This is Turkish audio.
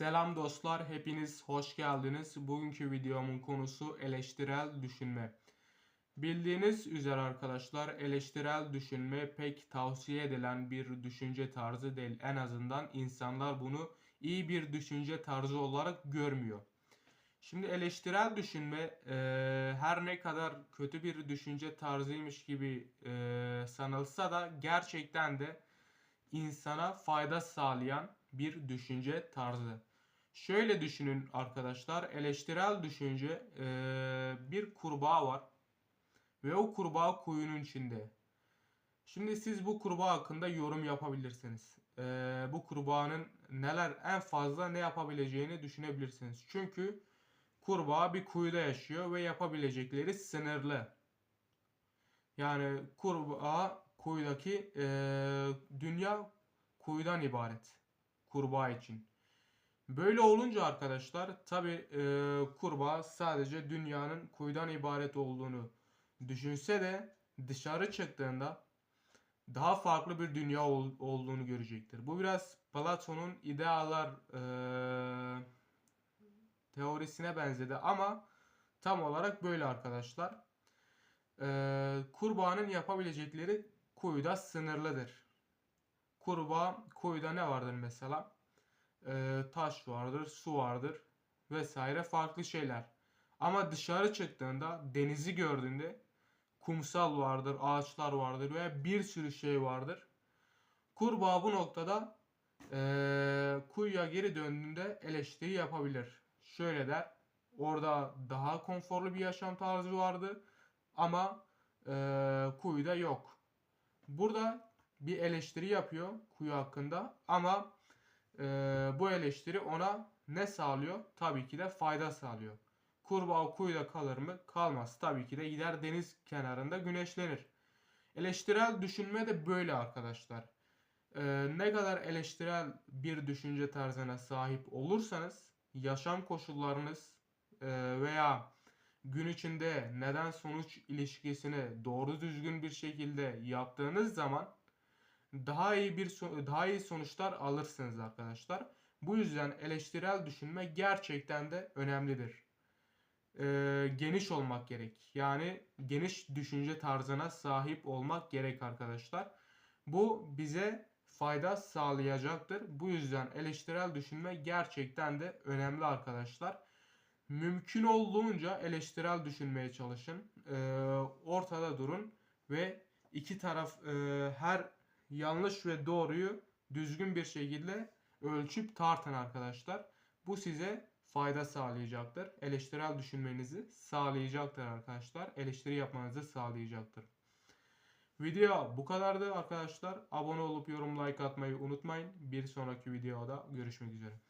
Selam dostlar, hepiniz hoş geldiniz. Bugünkü videomun konusu eleştirel düşünme. Bildiğiniz üzere arkadaşlar eleştirel düşünme pek tavsiye edilen bir düşünce tarzı değil. En azından insanlar bunu iyi bir düşünce tarzı olarak görmüyor. Şimdi eleştirel düşünme e, her ne kadar kötü bir düşünce tarzıymış gibi e, sanılsa da gerçekten de insana fayda sağlayan bir düşünce tarzı. Şöyle düşünün arkadaşlar, eleştirel düşünce e, bir kurbağa var ve o kurbağa kuyunun içinde. Şimdi siz bu kurbağa hakkında yorum yapabilirsiniz. E, bu kurbağanın neler en fazla ne yapabileceğini düşünebilirsiniz. Çünkü kurbağa bir kuyuda yaşıyor ve yapabilecekleri sınırlı. Yani kurbağa kuyudaki e, dünya kuyudan ibaret kurbağa için. Böyle olunca arkadaşlar tabi e, kurbağa sadece dünyanın kuyudan ibaret olduğunu düşünse de dışarı çıktığında daha farklı bir dünya ol- olduğunu görecektir. Bu biraz Platon'un idealar e, teorisine benzedi ama tam olarak böyle arkadaşlar. E, kurbağanın yapabilecekleri kuyuda sınırlıdır. Kurbağa kuyuda ne vardır mesela? E, taş vardır, su vardır vesaire farklı şeyler. Ama dışarı çıktığında denizi gördüğünde kumsal vardır, ağaçlar vardır ve bir sürü şey vardır. Kurbağa bu noktada e, kuyuya geri döndüğünde eleştiri yapabilir. Şöyle der, orada daha konforlu bir yaşam tarzı vardı ama e, kuyuda yok. Burada bir eleştiri yapıyor kuyu hakkında ama e, bu eleştiri ona ne sağlıyor? Tabii ki de fayda sağlıyor. Kurbağa kuyuda kalır mı? Kalmaz. Tabii ki de gider deniz kenarında güneşlenir. Eleştirel düşünme de böyle arkadaşlar. E, ne kadar eleştirel bir düşünce tarzına sahip olursanız yaşam koşullarınız e, veya gün içinde neden sonuç ilişkisini doğru düzgün bir şekilde yaptığınız zaman daha iyi bir daha iyi sonuçlar alırsınız arkadaşlar. Bu yüzden eleştirel düşünme gerçekten de önemlidir. Ee, geniş olmak gerek. Yani geniş düşünce tarzına sahip olmak gerek arkadaşlar. Bu bize fayda sağlayacaktır. Bu yüzden eleştirel düşünme gerçekten de önemli arkadaşlar. Mümkün olduğunca eleştirel düşünmeye çalışın. Ee, ortada durun ve iki taraf e, her yanlış ve doğruyu düzgün bir şekilde ölçüp tartın arkadaşlar. Bu size fayda sağlayacaktır. Eleştirel düşünmenizi sağlayacaktır arkadaşlar. Eleştiri yapmanızı sağlayacaktır. Video bu kadardı arkadaşlar. Abone olup yorum like atmayı unutmayın. Bir sonraki videoda görüşmek üzere.